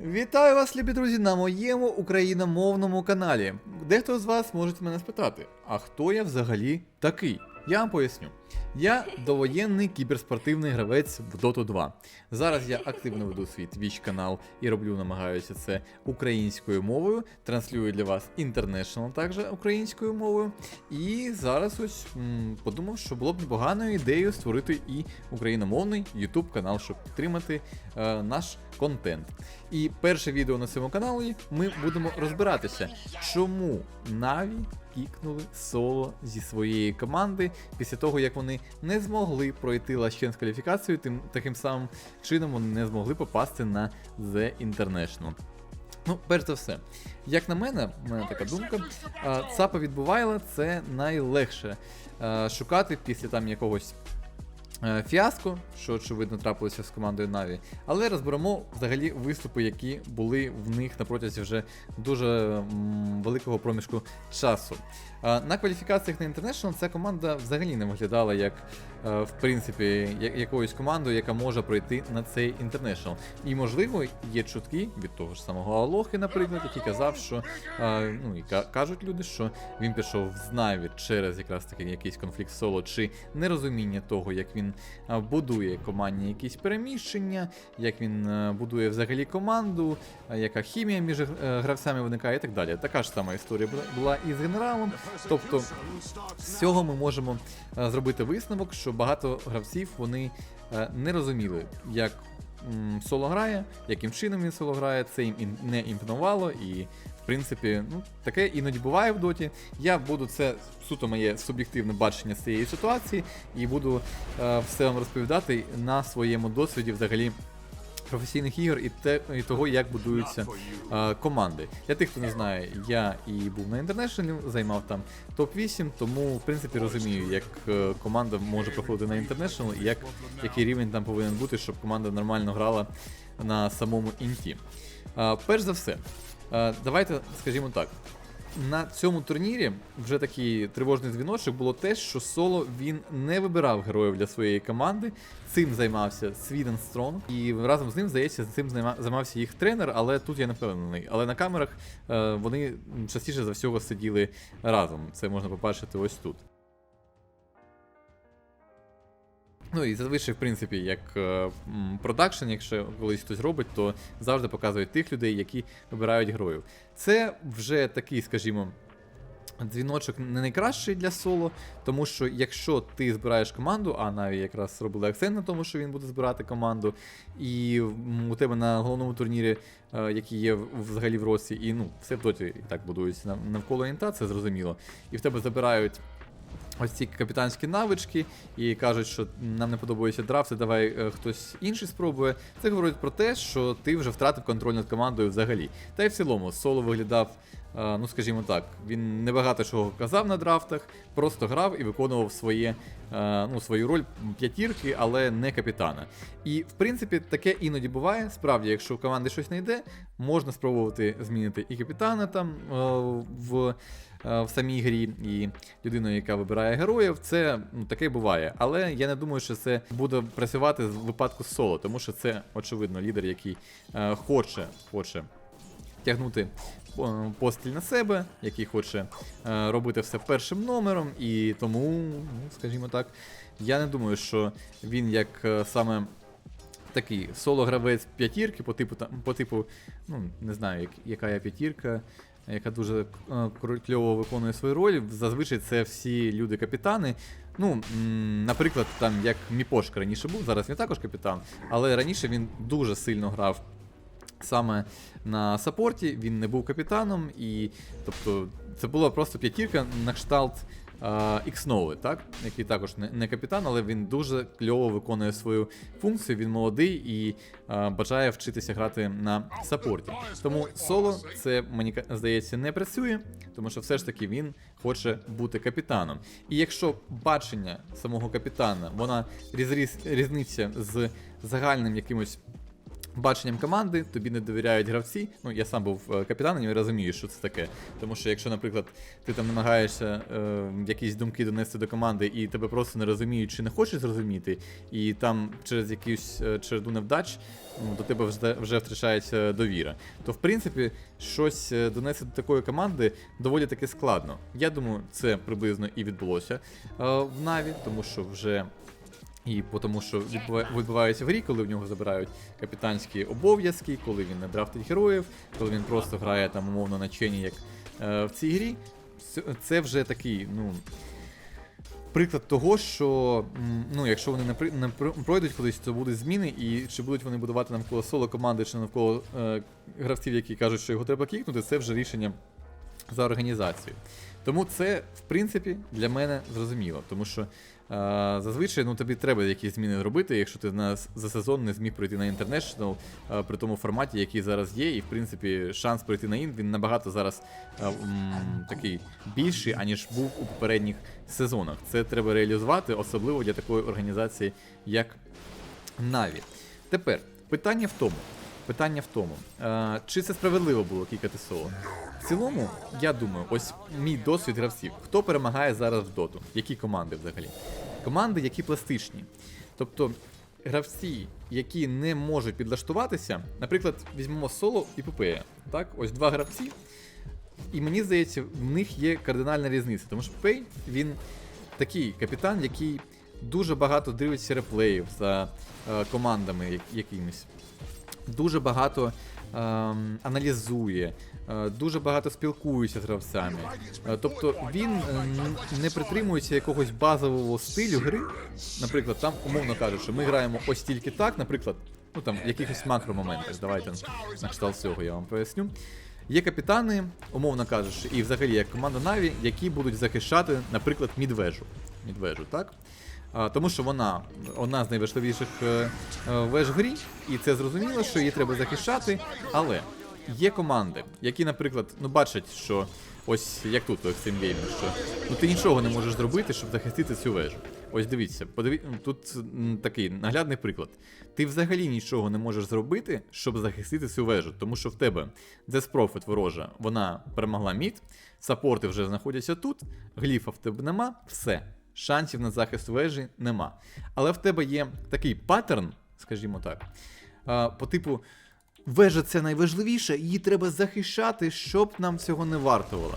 Вітаю вас, любі друзі, на моєму україномовному каналі. Дехто з вас може мене спитати, а хто я взагалі такий? Я вам поясню. Я довоєнний кіберспортивний гравець в Dota 2. Зараз я активно веду свій Twitch канал і роблю, намагаюся це українською мовою. Транслюю для вас International також українською мовою. І зараз ось м, подумав, що було б непоганою ідеєю створити і україномовний YouTube канал, щоб підтримати е, наш контент. І перше відео на цьому каналі ми будемо розбиратися, чому Наві кікнули соло зі своєї команди після того, як вони не змогли пройти лащен з кваліфікацією, тим таким самим чином вони не змогли попасти на The International. Ну, перш за все, як на мене, в мене така думка, ЦАПа від Бувайла це найлегше шукати після там якогось фіаско, що очевидно трапилося з командою Наві. Але розберемо взагалі виступи, які були в них на протязі вже дуже великого проміжку часу. Е, На кваліфікаціях на International ця команда взагалі не виглядала як, е, в принципі, якоюсь командою, яка може пройти на цей International. І можливо є чутки від того ж самого Алохи, наприклад, який казав, що е, ну і кажуть люди, що він пішов з Наві через якраз таки якийсь конфлікт соло чи нерозуміння того, як він е, будує командні якісь переміщення, як він е, будує взагалі команду, е, яка хімія між гравцями виникає і так далі. Така ж сама історія була- і з генералом. Тобто з цього ми можемо зробити висновок, що багато гравців вони не розуміли, як соло грає, яким чином він соло грає, це їм не імпонувало і. В принципі, ну таке іноді буває в доті. Я буду це суто моє суб'єктивне бачення з цієї ситуації і буду е, все вам розповідати на своєму досвіді взагалі професійних ігор і, те, і того, як будуються е, команди. Для тих, хто не знає, я і був на International, займав там топ-8, тому в принципі розумію, як е, команда може проходити на International і як, який рівень там повинен бути, щоб команда нормально грала на самому інті. Е, перш за все, е, давайте скажімо так. На цьому турнірі вже такий тривожний дзвіночок було те, що соло він не вибирав героїв для своєї команди. Цим займався Sweden Strong, і разом з ним, здається, цим займався їх тренер, але тут я не впевнений. Але на камерах е, вони частіше за всього сиділи разом. Це можна побачити ось тут. Ну і зазвичай, в принципі, як е, продакшн, якщо колись хтось робить, то завжди показують тих людей, які вибирають героїв. Це вже такий, скажімо, дзвіночок не найкращий для соло, тому що якщо ти збираєш команду, а навіть якраз робили акцент на тому, що він буде збирати команду, і у тебе на головному турнірі, е, який є взагалі в Росі, і ну, все в доті і так будується навколо інта, це зрозуміло. І в тебе забирають ось ці капітанські навички і кажуть, що нам не подобаються драфти, давай е, хтось інший спробує. Це говорить про те, що ти вже втратив контроль над командою взагалі. Та й в цілому соло виглядав. е, Ну, скажімо так, він небагато чого казав на драфтах, просто грав і виконував своє, е, ну, свою роль п'ятірки, але не капітана. І в принципі таке іноді буває. Справді, якщо у команди щось не йде, можна спробувати змінити і капітана там в, в самій грі, і людину, яка вибирає героїв. Це ну, таке буває. Але я не думаю, що це буде працювати в випадку соло, тому що це очевидно лідер, який е, хоче, хоче тягнути е, постіль на себе, який хоче е, робити все першим номером, і тому, ну, скажімо так, я не думаю, що він як е, саме такий соло-гравець п'ятірки по типу там, по типу, ну не знаю, як, яка я п'ятірка. Яка дуже е, кльово виконує свою роль. Зазвичай це всі люди-капітани. Ну, наприклад, там як Міпошк раніше був, зараз він також капітан, але раніше він дуже сильно грав саме на саппорті, він не був капітаном, і тобто це була просто п'ятірка на кшталт Ікснови, так? який також не, капітан, але він дуже кльово виконує свою функцію. Він молодий і бажає вчитися грати на саппорті. Тому соло це мені здається не працює, тому що все ж таки він хоче бути капітаном. І якщо бачення самого капітана вона різ, різ, різниця з загальним якимось баченням команди, тобі не довіряють гравці. Ну, я сам був е, капітаном і розумію, що це таке. Тому що якщо, наприклад, ти там намагаєшся е, якісь думки донести до команди, і тебе просто не розуміють чи не хочуть зрозуміти, і там через якусь е, череду невдач ну, до тебе вже, вже втрачається довіра. То в принципі щось е, донести до такої команди доволі таки складно. Я думаю, це приблизно і відбулося е, в Наві, тому що вже і тому, що відбувається в грі, коли в нього забирають капітанські обов'язки, коли він не драфтить героїв, коли він просто грає там умовно на чені, як е, в цій грі. Це- вже такий, ну. Приклад того, що ну, якщо вони не, пройдуть кудись, то будуть зміни, і чи будуть вони будувати навколо соло команди, чи навколо е, гравців, які кажуть, що його треба кікнути, це вже рішення за організацією. Тому це, в принципі, для мене зрозуміло, тому що е, зазвичай ну, тобі треба якісь зміни робити, якщо ти на, за сезон не зміг пройти на International е, при тому форматі, який зараз є, і в принципі шанс пройти на ін він набагато зараз е, м, такий більший, аніж був у попередніх сезонах. Це треба реалізувати, особливо для такої організації, як Наві. Тепер питання в тому. Питання в тому, е, чи це справедливо було кікати соло? В цілому, я думаю, ось мій досвід гравців. Хто перемагає зараз в доту? Які команди взагалі? Команди, які пластичні. Тобто гравці, які не можуть підлаштуватися, наприклад, візьмемо соло і Пупея. Так, ось два гравці. І мені здається, в них є кардинальна різниця, тому що Пей він такий капітан, який дуже багато дивиться реплеїв за е, командами якимись. Дуже багато ем, аналізує, е, дуже багато спілкується з гравцями. Е, тобто він е, не притримується якогось базового стилю гри. Наприклад, там умовно кажуть, що ми граємо ось тільки так, наприклад, ну там якихось макромоментах. Давайте на кшталт цього я вам поясню. Є капітани, умовно кажучи, і взагалі як команда Наві, які будуть захищати, наприклад, мідвежу. Мідвежу, так? Тому що вона одна з найважливіших е, е, веж в грі, і це зрозуміло, що її треба захищати. Але є команди, які, наприклад, ну бачать, що ось як тут у Extreme Gaming, що ну ти нічого не можеш зробити, щоб захистити цю вежу. Ось дивіться, подиві... тут такий наглядний приклад. Ти взагалі нічого не можеш зробити, щоб захистити цю вежу, тому що в тебе Prophet ворожа, вона перемогла мід, саппорти вже знаходяться тут, гліфа в тебе нема, все. Шансів на захист вежі нема. Але в тебе є такий паттерн, скажімо так, по типу. Вежа це найважливіше, її треба захищати, щоб нам цього не вартувало.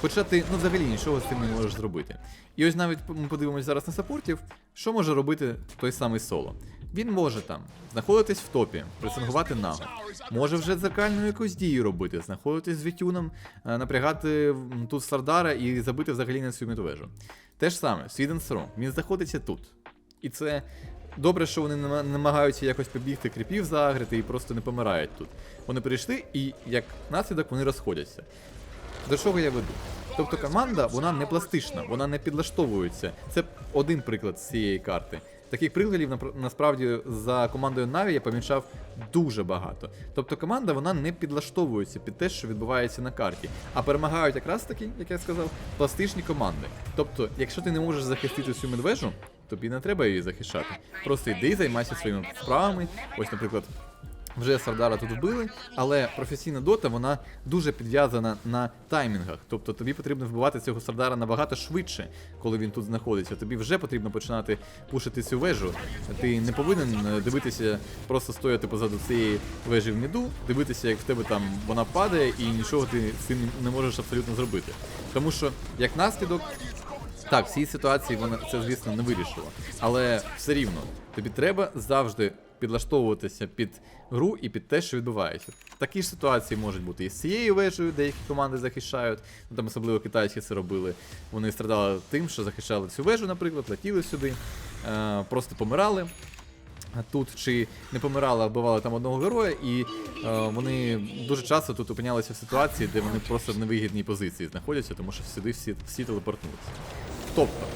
Хоча ти ну взагалі нічого з цим не можеш зробити. І ось навіть ми подивимось зараз на сапортів, що може робити той самий соло. Він може там знаходитись в топі, пресингувати нагу, може вже дзеркальну якусь дію робити, знаходитись з Вітюном, е, напрягати тут Сардара і забити взагалі на цю мідвежу. Те ж саме, Свіден Strong, він знаходиться тут. І це добре, що вони нама- намагаються якось побігти кріпів загрити і просто не помирають тут. Вони прийшли і як наслідок вони розходяться. До чого я веду? Тобто команда вона не пластична, вона не підлаштовується. Це один приклад з цієї карти. Таких прикладів насправді за командою Наві я помічав дуже багато. Тобто команда вона не підлаштовується під те, що відбувається на карті, а перемагають якраз таки, як я сказав, пластичні команди. Тобто, якщо ти не можеш захистити цю медвежу, тобі не треба її захищати. Просто йди, займайся своїми справами. Ось, наприклад, вже Сардара тут вбили, але професійна дота вона дуже підв'язана на таймінгах. Тобто тобі потрібно вбивати цього Сардара набагато швидше, коли він тут знаходиться. Тобі вже потрібно починати пушити цю вежу. Ти не повинен е, дивитися, просто стояти позаду цієї вежі в міду, дивитися, як в тебе там вона падає, і нічого ти з цим не можеш абсолютно зробити. Тому що як наслідок. Так, в цій ситуації вона це, звісно, не вирішила. Але все рівно, тобі треба завжди підлаштовуватися під гру і під те, що відбувається. Такі ж ситуації можуть бути і з цією вежею, деякі команди захищають. Ну там особливо китайці це робили. Вони страдали тим, що захищали цю вежу, наприклад, летіли сюди, е, просто помирали. Тут чи не помирали, а вбивали там одного героя, і е, вони дуже часто тут опинялися в ситуації, де вони просто в невигідній позиції знаходяться, тому що сюди всі, всі телепортнулися. Тобто,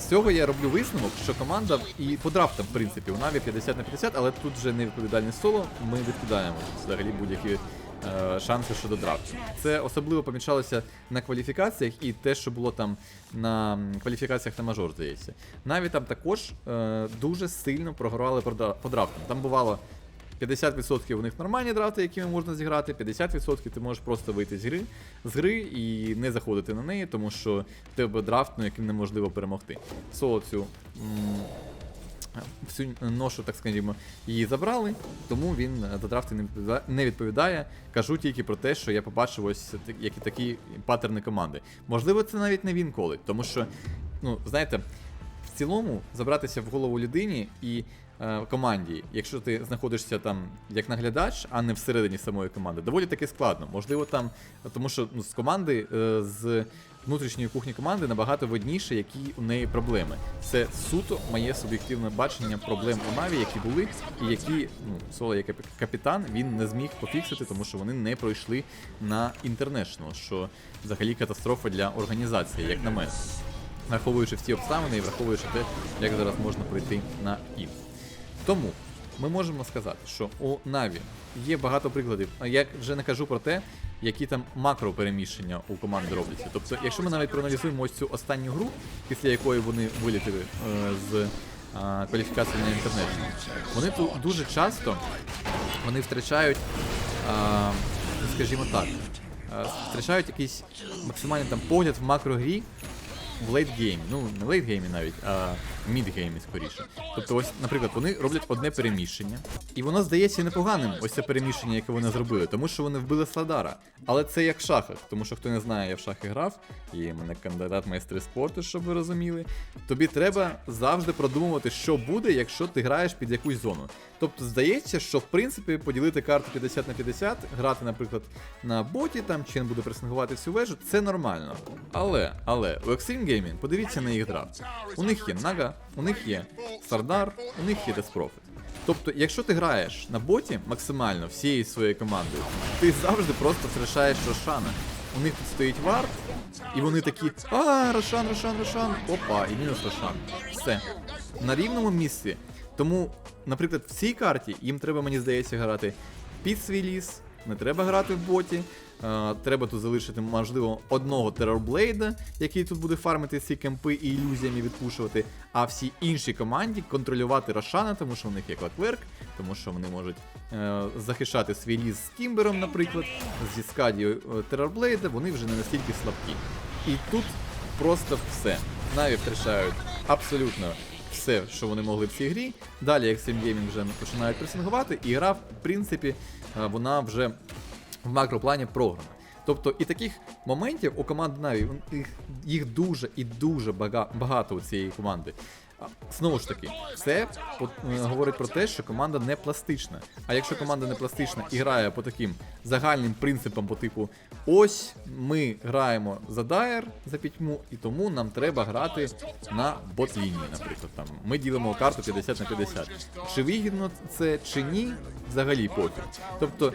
з цього я роблю висновок, що команда і по драфтам, в принципі, у Наві 50 на 50, але тут вже не відповідальність соло, ми відкидаємо взагалі будь-які е, шанси щодо драфту. Це особливо помічалося на кваліфікаціях і те, що було там на кваліфікаціях на мажор, здається. Наві там також е, дуже сильно програвали по драфтам. Там бувало 50% у них нормальні драфти, якими можна зіграти, 50% ти можеш просто вийти з гри, з гри і не заходити на неї, тому що в тебе драфт, ну, яким неможливо перемогти. Соло цю. Всю ношу, так скажімо, її забрали, тому він до драфту не відповідає- Кажу тільки про те, що я побачив ось які такі паттерни команди. Можливо, це навіть не він колить, тому що, ну, знаєте, в цілому забратися в голову людині і команді, якщо ти знаходишся там як наглядач, а не всередині самої команди, доволі таки складно. Можливо, там, тому що ну, з команди, е, з внутрішньої кухні команди набагато видніше, які у неї проблеми. Це суто моє суб'єктивне бачення проблем у Наві, які були, і які ну, Соло як капітан він не зміг пофіксити, тому що вони не пройшли на International, що взагалі катастрофа для організації, як на мене враховуючи всі обставини і враховуючи те, як зараз можна пройти на інф. Тому ми можемо сказати, що у Наві є багато прикладів. А Я вже не кажу про те, які там макропереміщення у команди робляться. Тобто, якщо ми навіть проаналізуємо ось цю останню гру, після якої вони вилітили е, з а, кваліфікації на інтернеті, вони тут дуже часто вони втрачають, а, скажімо так, а, втрачають якийсь максимальний там погляд в макрогрі в лейтгеймі. Ну, не лейтгеймі навіть, а в мідгеймі скоріше. Тобто, ось, наприклад, вони роблять одне переміщення, і воно здається непоганим, ось це переміщення, яке вони зробили, тому що вони вбили Сладара. Але це як в шахах, тому що хто не знає, я в шахи грав, і мене кандидат майстри спорту, щоб ви розуміли. Тобі треба завжди продумувати, що буде, якщо ти граєш під якусь зону. Тобто здається, що в принципі поділити карту 50 на 50, грати, наприклад, на боті там, чи він буде пресингувати всю вежу, це нормально. Але, але у Extreme Gaming, подивіться на їх драфт. У них є Нага, у них є Сардар, у них є Prophet. Тобто, якщо ти граєш на боті максимально всією своєю командою, ти завжди просто втрачаєш Рошана. У них тут стоїть вард, і вони такі, а, Рошан, Рошан, Рошан, опа, і мінус Рошан. Все. На рівному місці. Тому, наприклад, в цій карті їм треба, мені здається, грати під свій ліс, не треба грати в боті. Е, треба тут залишити, можливо, одного терорблейда, який тут буде фармити ці кемпи і ілюзіями відпушувати, а всі інші команді контролювати Рошана, тому що в них є клакверк, тому що вони можуть е, захищати свій ліс з Кімбером, наприклад, зі скадією терорблейда, вони вже не настільки слабкі. І тут просто все. Наві втрачають абсолютно все, що вони могли в цій грі. Далі Extreme Gaming вже починають пресингувати, і гра, в принципі, е, вона вже в макроплані програна. Тобто і таких моментів у команди Наві їх, дуже і дуже багато у цієї команди. Знову ж таки, це е, говорить про те, що команда не пластична. А якщо команда не пластична і грає по таким загальним принципам, по типу ось ми граємо за Дайер за пітьму, і тому нам треба грати на бот-лінії, наприклад. Там ми ділимо карту 50 на 50. Чи вигідно це чи ні, взагалі пофіг. Тобто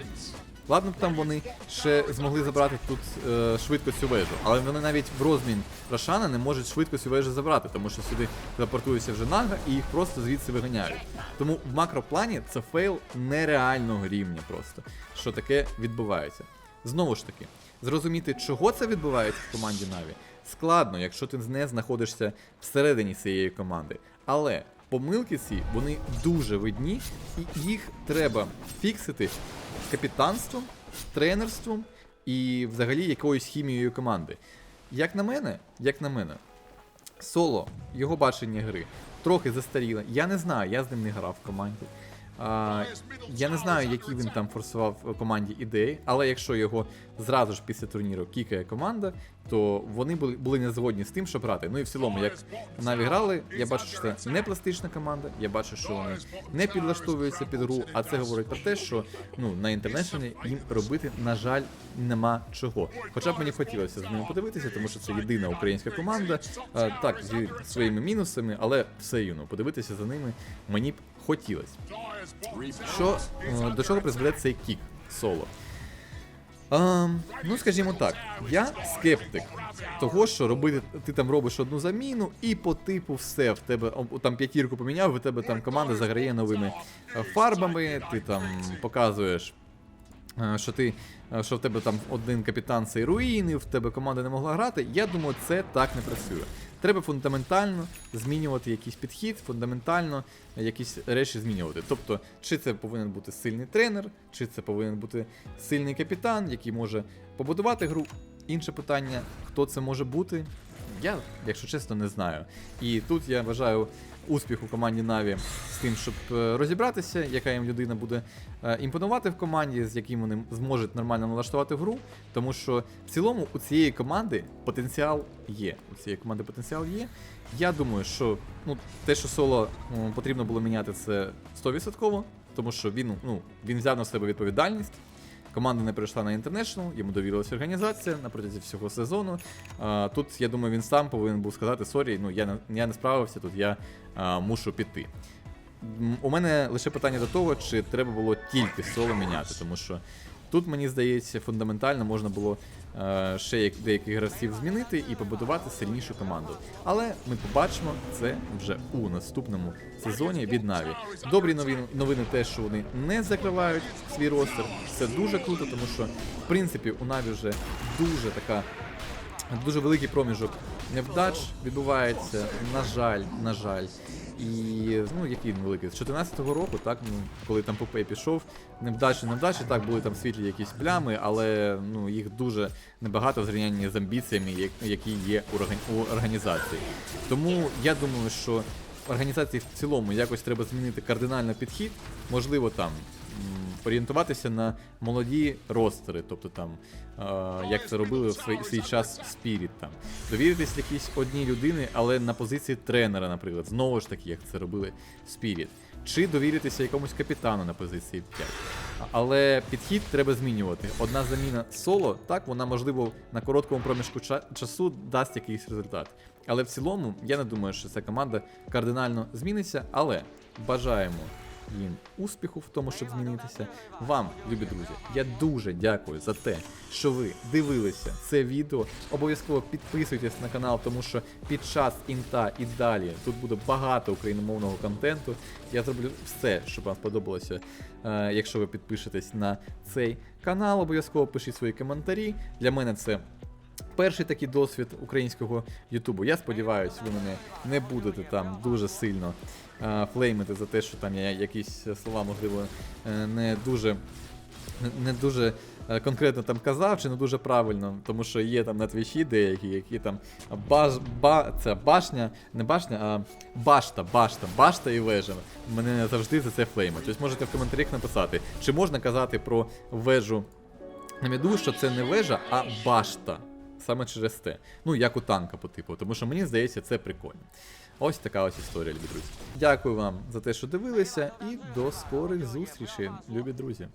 Ладно б там вони ще змогли забрати тут е, швидко цю вежу, але вони навіть в розмін Рошана не можуть швидко цю вежу забрати, тому що сюди телепортується вже нага і їх просто звідси виганяють. Тому в макроплані це фейл нереального рівня просто, що таке відбувається. Знову ж таки, зрозуміти, чого це відбувається в команді Наві, складно, якщо ти не знаходишся всередині цієї команди. Але помилки ці вони дуже видні, і їх треба фіксити капітанством, тренерством і взагалі якоюсь хімією команди. Як на мене, як на мене, соло, його бачення гри трохи застаріле. Я не знаю, я з ним не грав в команді. А, я не знаю, які він там форсував команді ідеї, але якщо його зразу ж після турніру кікає команда, то вони були, були не згодні з тим, що брати. Ну і в цілому, як Наві грали, я бачу, що це не пластична команда, я бачу, що вони не підлаштовуються під гру, а це говорить про те, що ну, на інтернешнлі їм робити, на жаль, нема чого. Хоча б мені хотілося з ними подивитися, тому що це єдина українська команда. А, так, зі своїми мінусами, але все юно, подивитися за ними мені б хотілося. Що е, до чого призведе цей кік соло? Ем, ну, скажімо так, я скептик того, що робити, ти там робиш одну заміну, і по типу все, в тебе там п'ятірку поміняв, в тебе там команда заграє новими е, фарбами, ти там показуєш е, що ти е, що в тебе там один капітан цей руїни, в тебе команда не могла грати. Я думаю, це так не працює. Треба фундаментально змінювати якийсь підхід, фундаментально якісь речі змінювати. Тобто, чи це повинен бути сильний тренер, чи це повинен бути сильний капітан, який може побудувати гру. Інше питання, хто це може бути, я, якщо чесно, не знаю. І тут я вважаю успіх у команді Наві з тим, щоб е, розібратися, яка їм людина буде е, імпонувати в команді, з яким вони зможуть нормально налаштувати гру. Тому що в цілому у цієї команди потенціал є. У цієї команди потенціал є. Я думаю, що ну, те, що соло потрібно було міняти, це 100%, тому що він, ну, він взяв на себе відповідальність. Команда не перейшла на інтернешнл, йому довірилася організація на протязі всього сезону. Тут, я думаю, він сам повинен був сказати сорі, ну я не, я не справився, тут я а, мушу піти. У мене лише питання до того, чи треба було тільки соло міняти, тому що тут, мені здається, фундаментально можна було е, ще як деяких гравців змінити і побудувати сильнішу команду. Але ми побачимо це вже у наступному сезоні від Наві. Добрі новини, новини те, що вони не закривають свій ростер. Це дуже круто, тому що в принципі у Наві вже дуже така дуже великий проміжок невдач відбувається. На жаль, на жаль. І ну який він великий? З 14-го року, так, ну, коли там Попей пішов, невдачі, невдачі, так, були там світлі якісь плями, але ну, їх дуже небагато в зрівнянні з амбіціями, які є у організації. Тому я думаю, що організації в цілому якось треба змінити кардинально підхід, можливо, там. Орієнтуватися на молоді ростери, тобто там, е, як це робили в свій, свій час Spirit, там. Довіритись якійсь одній людині, але на позиції тренера, наприклад, знову ж таки, як це робили Spirit. Чи довіритися якомусь капітану на позиції 5. Але підхід треба змінювати. Одна заміна соло, так, вона можливо на короткому проміжку часу дасть якийсь результат. Але в цілому я не думаю, що ця команда кардинально зміниться, але бажаємо їм успіху в тому, щоб змінитися. Вам, любі друзі, я дуже дякую за те, що ви дивилися це відео. Обов'язково підписуйтесь на канал, тому що під час інта і далі тут буде багато україномовного контенту. Я зроблю все, щоб вам сподобалося. Е, якщо ви підпишетесь на цей канал, обов'язково пишіть свої коментарі. Для мене це перший такий досвід українського Ютубу. Я сподіваюся, ви мене не будете там дуже сильно е, флеймити за те, що там я якісь слова, можливо, е, не дуже. не- Не дуже е, конкретно там казав, чи не дуже правильно, тому що є там на твічі деякі, які там баш, ба, це башня, не башня, а башта, башта, башта і вежа. Мене завжди за це флеймить. Тобто можете в коментарях написати, чи можна казати про вежу на міду, що це не вежа, а башта. Саме через те. Ну, як у танка по типу, тому що мені здається, це прикольно. Ось така ось історія, любі друзі. Дякую вам за те, що дивилися, і до скорих зустрічей, любі друзі.